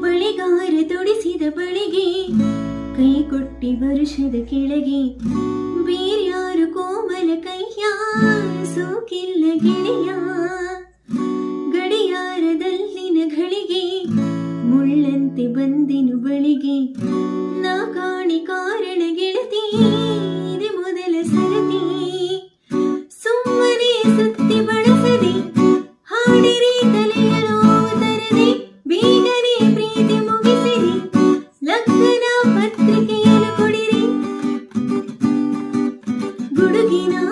ಬಳಿಗಾರ ತೊಡಿಸಿದ ಬಳಿಗೆ ಕೈ ಕೊಟ್ಟಿ ವರುಷದ ಕೆಳಗೆ, ಬೇರ್ಯಾರು ಕೋಮಲ ಕೈಯ, ಸೋಕಿಲ್ಲ ಗೆಳೆಯ. ಗಡಿಯಾರದಲ್ಲಿನ ಘಳಿಗೆ, ಮುಳ್ಳಂತೆ ಬಂದಿನು ಬಳಿಗೆ, ನಾ ಕಾಣಿ ಕಾರಣ ಗೆಳತಿ. పొడుగినా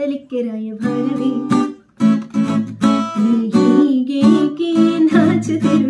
गाना लिख के राय भैरवी नहीं के नाच तेरे